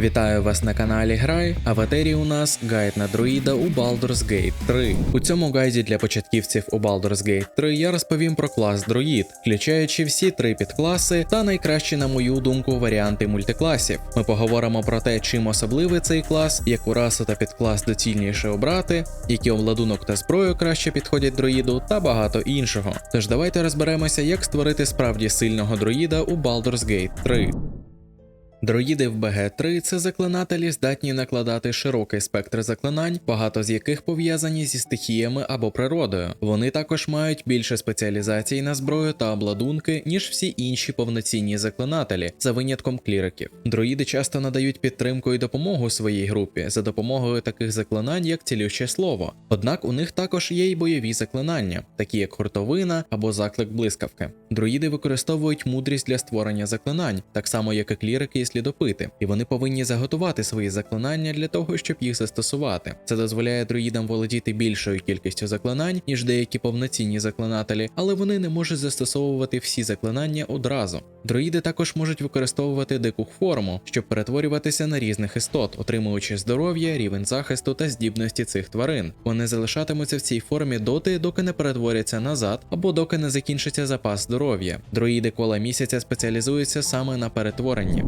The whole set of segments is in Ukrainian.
Вітаю вас на каналі Грай, а в етері у нас гайд на друїда у Baldur's Gate 3. У цьому гайді для початківців у Baldur's Gate 3 я розповім про клас друїд, включаючи всі три підкласи та найкращі, на мою думку, варіанти мультикласів. Ми поговоримо про те, чим особливий цей клас, яку расу та підклас доцільніше обрати, які обладунок та зброю краще підходять друїду, та багато іншого. Тож давайте розберемося, як створити справді сильного друїда у Baldur's Gate 3. Друїди в БГ-3 це заклинателі, здатні накладати широкий спектр заклинань, багато з яких пов'язані зі стихіями або природою. Вони також мають більше спеціалізацій на зброю та обладунки, ніж всі інші повноцінні заклинателі, за винятком кліриків. Друїди часто надають підтримку і допомогу своїй групі за допомогою таких заклинань, як цілюще слово. Однак у них також є й бойові заклинання, такі як хуртовина або заклик блискавки. Друїди використовують мудрість для створення заклинань, так само як і клірики слідопити, і вони повинні заготувати свої заклинання для того, щоб їх застосувати. Це дозволяє друїдам володіти більшою кількістю заклинань, ніж деякі повноцінні заклинателі, але вони не можуть застосовувати всі заклинання одразу. Друїди також можуть використовувати дику форму, щоб перетворюватися на різних істот, отримуючи здоров'я, рівень захисту та здібності цих тварин. Вони залишатимуться в цій формі доти, доки не перетворяться назад, або доки не закінчиться запас здоров'я. Друїди кола місяця спеціалізуються саме на перетворенні.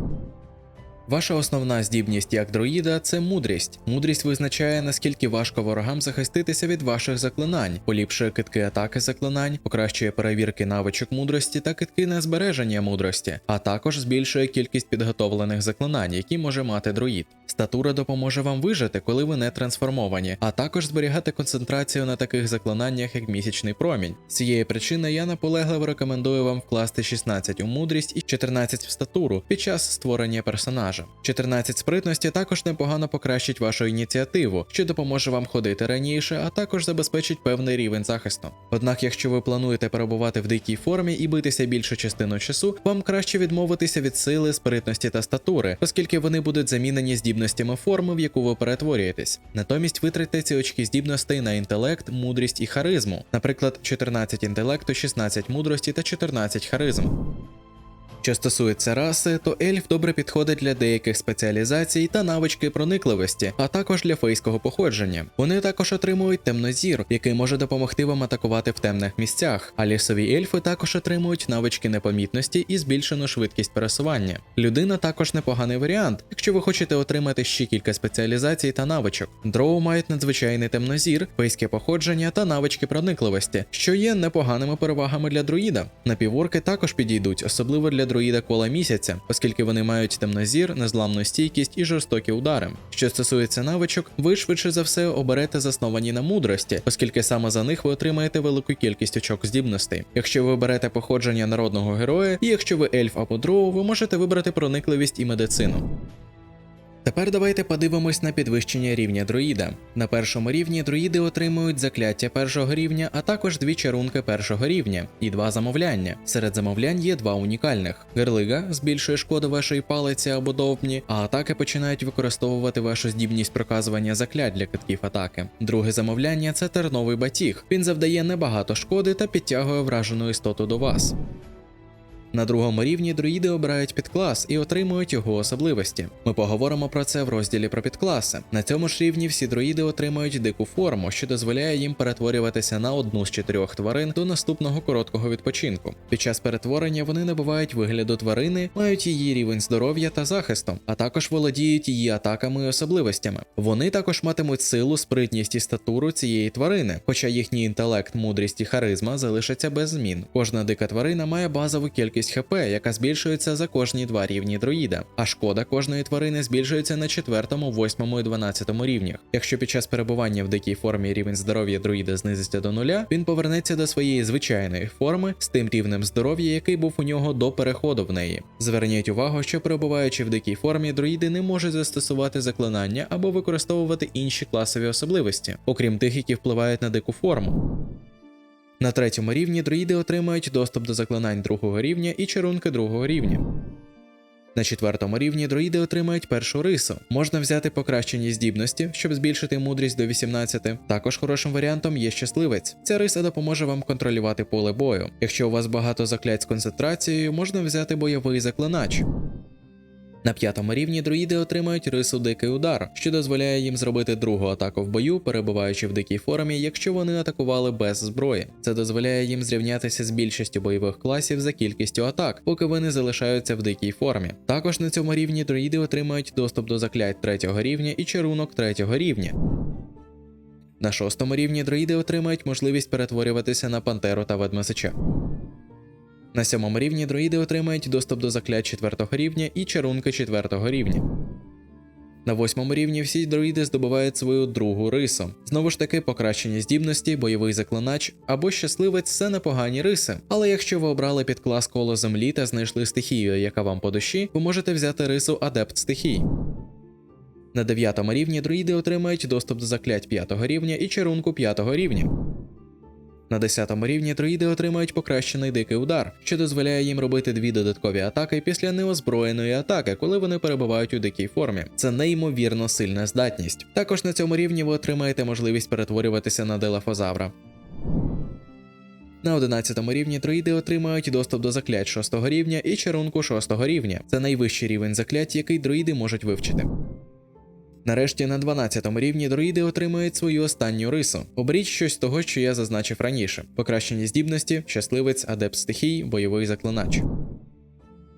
Ваша основна здібність як друїда це мудрість. Мудрість визначає, наскільки важко ворогам захиститися від ваших заклинань, поліпшує китки атаки заклинань, покращує перевірки навичок мудрості та китки на збереження мудрості, а також збільшує кількість підготовлених заклинань, які може мати друїд. Статура допоможе вам вижити, коли ви не трансформовані, а також зберігати концентрацію на таких заклинаннях, як місячний промінь. З цієї причини я наполегливо рекомендую вам вкласти 16 у мудрість і 14 в статуру під час створення персонажа. 14 спритності також непогано покращить вашу ініціативу, що допоможе вам ходити раніше, а також забезпечить певний рівень захисту. Однак, якщо ви плануєте перебувати в дикій формі і битися більшу частину часу, вам краще відмовитися від сили, спритності та статури, оскільки вони будуть замінені здібностями форми, в яку ви перетворюєтесь. Натомість витратьте ці очки здібностей на інтелект, мудрість і харизму, наприклад, 14 інтелекту, 16 мудрості та 14 харизм. Що стосується раси, то ельф добре підходить для деяких спеціалізацій та навички проникливості, а також для фейського походження. Вони також отримують темнозір, який може допомогти вам атакувати в темних місцях. А лісові ельфи також отримують навички непомітності і збільшену швидкість пересування. Людина також непоганий варіант, якщо ви хочете отримати ще кілька спеціалізацій та навичок. Дроу мають надзвичайний темнозір, фейське походження та навички проникливості, що є непоганими перевагами для друїда. Напіворки також підійдуть, особливо для друїда кола місяця, оскільки вони мають темнозір, незламну стійкість і жорстокі удари. Що стосується навичок, ви швидше за все оберете засновані на мудрості, оскільки саме за них ви отримаєте велику кількість очок здібностей. Якщо ви оберете походження народного героя, і якщо ви ельф або дроу, ви можете вибрати проникливість і медицину. Тепер давайте подивимось на підвищення рівня друїда. На першому рівні друїди отримують закляття першого рівня, а також дві чарунки першого рівня і два замовляння. Серед замовлянь є два унікальних: герлига збільшує шкоду вашої палиці або довбні, а атаки починають використовувати вашу здібність проказування заклять для китків атаки. Друге замовляння це терновий батіг. Він завдає небагато шкоди та підтягує вражену істоту до вас. На другому рівні друїди обирають підклас і отримують його особливості. Ми поговоримо про це в розділі про підкласи. На цьому ж рівні всі друїди отримують дику форму, що дозволяє їм перетворюватися на одну з чотирьох тварин до наступного короткого відпочинку. Під час перетворення вони набувають вигляду тварини, мають її рівень здоров'я та захисту, а також володіють її атаками і особливостями. Вони також матимуть силу, спритність і статуру цієї тварини, хоча їхній інтелект, мудрість і харизма залишаться без змін. Кожна дика тварина має базову кількість ХП, яка збільшується за кожні два рівні друїда, а шкода кожної тварини збільшується на четвертому, восьмому і дванадцятому рівнях. Якщо під час перебування в дикій формі рівень здоров'я друїда знизиться до нуля, він повернеться до своєї звичайної форми з тим рівнем здоров'я, який був у нього до переходу в неї. Зверніть увагу, що перебуваючи в дикій формі, друїди не можуть застосувати заклинання або використовувати інші класові особливості, окрім тих, які впливають на дику форму. На третьому рівні друїди отримають доступ до заклинань другого рівня і чарунки другого рівня. На четвертому рівні друїди отримають першу рису. Можна взяти покращені здібності, щоб збільшити мудрість до 18. Також хорошим варіантом є щасливець. Ця риса допоможе вам контролювати поле бою. Якщо у вас багато заклять з концентрацією, можна взяти бойовий заклинач. На п'ятому рівні друїди отримають рису дикий удар, що дозволяє їм зробити другу атаку в бою, перебуваючи в дикій формі, якщо вони атакували без зброї. Це дозволяє їм зрівнятися з більшістю бойових класів за кількістю атак, поки вони залишаються в дикій формі. Також на цьому рівні друїди отримають доступ до заклять третього рівня і чарунок третього рівня. На шостому рівні друїди отримають можливість перетворюватися на пантеру та ведмесича. На сьомому рівні друїди отримають доступ до заклять четвертого рівня і чарунки четвертого рівня. На восьмому рівні всі друїди здобувають свою другу рису. Знову ж таки, покращені здібності, бойовий заклинач або щасливець це непогані риси. Але якщо ви обрали під клас коло землі та знайшли стихію, яка вам по душі, ви можете взяти рису адепт стихій. На дев'ятому рівні друїди отримають доступ до заклять п'ятого рівня і чарунку п'ятого рівня. На 10 рівні друїди отримають покращений дикий удар, що дозволяє їм робити дві додаткові атаки після неозброєної атаки, коли вони перебувають у дикій формі. Це неймовірно сильна здатність. Також на цьому рівні ви отримаєте можливість перетворюватися на делафозавра. На 11 рівні друїди отримають доступ до заклять 6 рівня і чарунку 6 рівня. Це найвищий рівень заклять, який друїди можуть вивчити. Нарешті на 12 рівні друїди отримують свою останню рису. Оберіть щось того, що я зазначив раніше: покращені здібності, щасливець, адепт стихій, бойовий заклинач.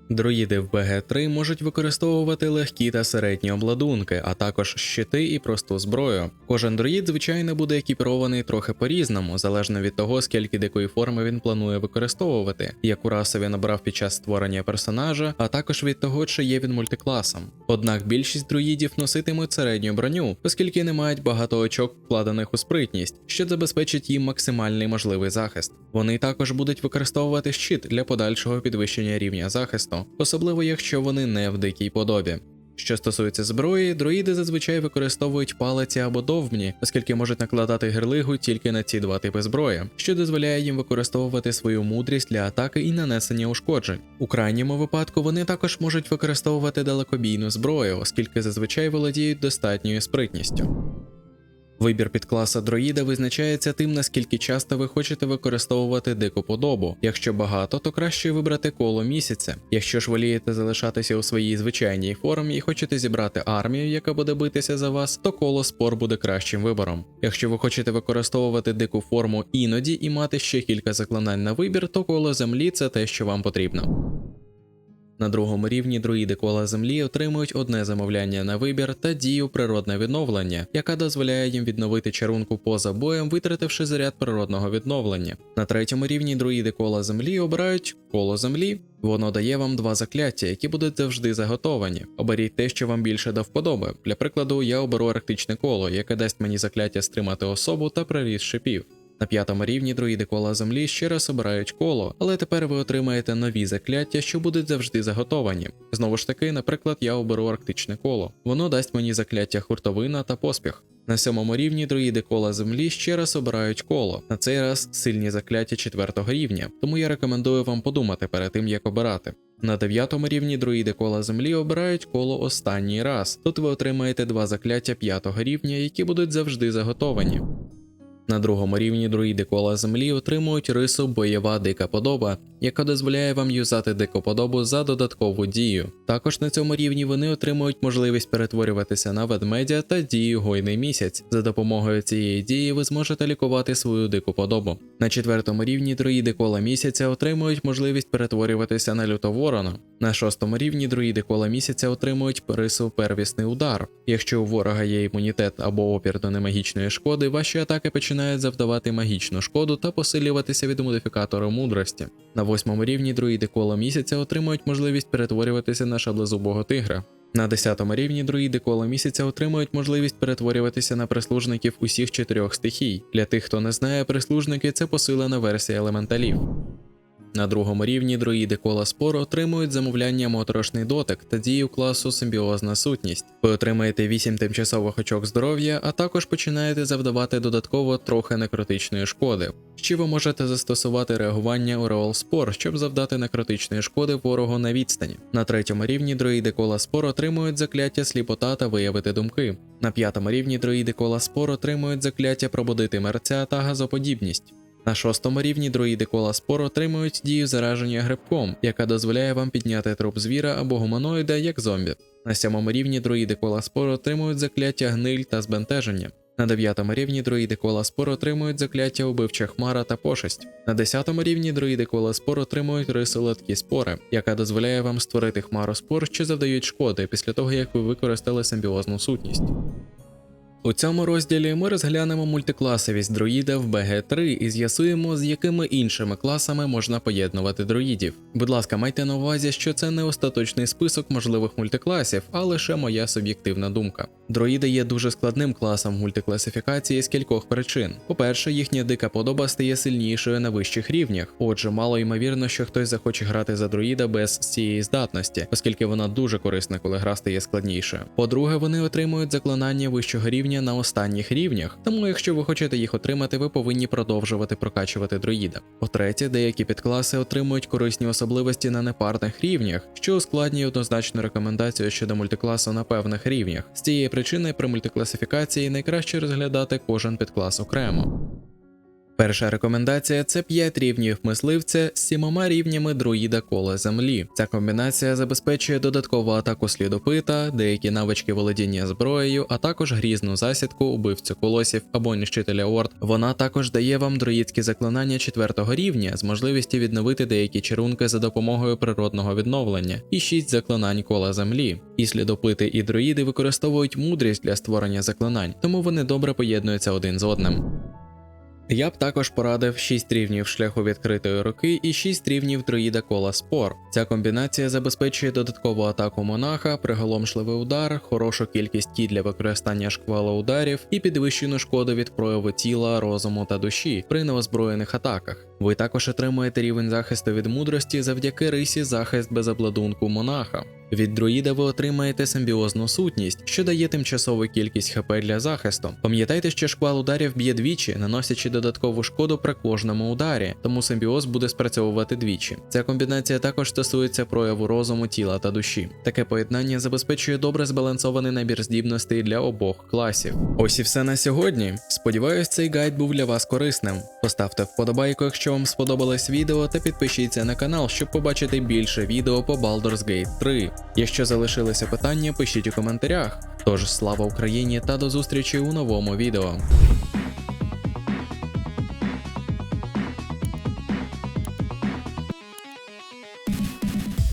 Друїди в БГ3 можуть використовувати легкі та середні обладунки, а також щити і просту зброю. Кожен друїд, звичайно, буде екіпірований трохи по-різному, залежно від того, скільки дикої форми він планує використовувати, яку расу він обрав під час створення персонажа, а також від того, чи є він мультикласом. Однак більшість друїдів носитимуть середню броню, оскільки не мають багато очок, вкладених у спритність, що забезпечить їм максимальний можливий захист. Вони також будуть використовувати щит для подальшого підвищення рівня захисту особливо якщо вони не в дикій подобі. Що стосується зброї, друїди зазвичай використовують палиці або довбні, оскільки можуть накладати герлигу тільки на ці два типи зброї, що дозволяє їм використовувати свою мудрість для атаки і нанесення ушкоджень. У крайньому випадку вони також можуть використовувати далекобійну зброю, оскільки зазвичай володіють достатньою спритністю. Вибір підкласа дроїда визначається тим, наскільки часто ви хочете використовувати дику подобу. Якщо багато, то краще вибрати коло місяця. Якщо ж волієте залишатися у своїй звичайній формі і хочете зібрати армію, яка буде битися за вас, то коло спор буде кращим вибором. Якщо ви хочете використовувати дику форму іноді і мати ще кілька заклинань на вибір, то коло землі це те, що вам потрібно. На другому рівні друїди кола землі отримують одне замовляння на вибір та дію природне відновлення, яка дозволяє їм відновити чарунку поза боєм, витративши заряд природного відновлення. На третьому рівні друїди кола землі обирають коло землі. Воно дає вам два закляття, які будуть завжди заготовані. Оберіть те, що вам більше до вподоби. Для прикладу, я оберу арктичне коло, яке дасть мені закляття стримати особу та приріст шипів. На п'ятому рівні друїди кола землі ще раз обирають коло, але тепер ви отримаєте нові закляття, що будуть завжди заготовані. Знову ж таки, наприклад, я оберу арктичне коло. Воно дасть мені закляття хуртовина та поспіх. На сьомому рівні друїди кола землі ще раз обирають коло. На цей раз сильні закляття четвертого рівня, тому я рекомендую вам подумати перед тим, як обирати. На дев'ятому рівні друїди кола землі обирають коло останній раз. Тут ви отримаєте два закляття п'ятого рівня, які будуть завжди заготовані. На другому рівні друїди кола землі отримують рису бойова дика подоба, яка дозволяє вам юзати дику подобу за додаткову дію. Також на цьому рівні вони отримують можливість перетворюватися на ведмедя та дію гойний місяць. За допомогою цієї дії ви зможете лікувати свою дику подобу. На четвертому рівні друїди кола місяця отримують можливість перетворюватися на лютоворона. На шостому рівні друїди кола місяця отримують рису первісний удар. Якщо у ворога є імунітет або опір до немагічної шкоди, ваші атаки починають завдавати магічну шкоду та посилюватися від модифікатора мудрості. На восьмому рівні друїди кола місяця отримують можливість перетворюватися на шаблезубого тигра. На 10 рівні друїди коло місяця отримують можливість перетворюватися на прислужників усіх чотирьох стихій. Для тих, хто не знає, прислужники це посилена версія елементалів. На другому рівні друїди кола спору отримують замовляння моторошний дотик та дію класу симбіозна сутність. Ви отримаєте 8 тимчасових очок здоров'я, а також починаєте завдавати додатково трохи некротичної шкоди. Ще ви можете застосувати реагування у Реол Спор, щоб завдати некротичної шкоди ворогу на відстані. На третьому рівні друїди кола спор отримують закляття сліпота та виявити думки. На п'ятому рівні друїди кола спор отримують закляття пробудити мерця та газоподібність. На шостому рівні друїди кола спор отримують дію зараження грибком, яка дозволяє вам підняти труп звіра або гуманоїда як зомбі. На сьомому рівні друїди кола спор отримують закляття гниль та збентеження. На дев'ятому рівні друїди кола спор отримують закляття убивча хмара та пошесть. На десятому рівні друїди кола спор отримують рису леткі спори, яка дозволяє вам створити хмару спор, що завдають шкоди після того, як ви використали симбіозну сутність. У цьому розділі ми розглянемо мультикласовість друїда в БГ3 і з'ясуємо, з якими іншими класами можна поєднувати друїдів. Будь ласка, майте на увазі, що це не остаточний список можливих мультикласів, а лише моя суб'єктивна думка. Друїди є дуже складним класом мультикласифікації з кількох причин. По-перше, їхня дика подоба стає сильнішою на вищих рівнях, отже, мало ймовірно, що хтось захоче грати за друїда без цієї здатності, оскільки вона дуже корисна, коли гра стає складнішою. По-друге, вони отримують заклинання вищого рівня на останніх рівнях, тому якщо ви хочете їх отримати, ви повинні продовжувати прокачувати друїда. По-третє, деякі підкласи отримують корисні особливості на непарних рівнях, що ускладнює однозначну рекомендацію щодо мультикласу на певних рівнях. З цієї причини при мультикласифікації найкраще розглядати кожен підклас окремо. Перша рекомендація це 5 рівнів мисливця з 7 рівнями друїда кола землі. Ця комбінація забезпечує додаткову атаку слідопита, деякі навички володіння зброєю, а також грізну засідку, убивцю колосів або ніщителя орд. Вона також дає вам друїдські заклинання 4 рівня з можливістю відновити деякі чарунки за допомогою природного відновлення, і 6 заклинань кола землі. І слідопити і друїди використовують мудрість для створення заклинань, тому вони добре поєднуються один з одним. Я б також порадив 6 рівнів шляху відкритої руки і 6 рівнів друїда кола спор. Ця комбінація забезпечує додаткову атаку монаха, приголомшливий удар, хорошу кількість ті для використання шквала ударів і підвищену шкоду від прояву тіла, розуму та душі при неозброєних атаках. Ви також отримуєте рівень захисту від мудрості завдяки рисі захист без обладунку монаха. Від друїда ви отримаєте симбіозну сутність, що дає тимчасову кількість ХП для захисту. Пам'ятайте, що шквал ударів б'є двічі, наносячи додаткову шкоду при кожному ударі, тому симбіоз буде спрацьовувати двічі. Ця комбінація також стосується прояву розуму, тіла та душі. Таке поєднання забезпечує добре збалансований набір здібностей для обох класів. Ось і все на сьогодні. Сподіваюсь, цей гайд був для вас корисним. Поставте вподобайку, якщо вам сподобалось відео, та підпишіться на канал, щоб побачити більше відео по Baldur's Gate 3. Якщо залишилися питання, пишіть у коментарях. Тож слава Україні та до зустрічі у новому відео.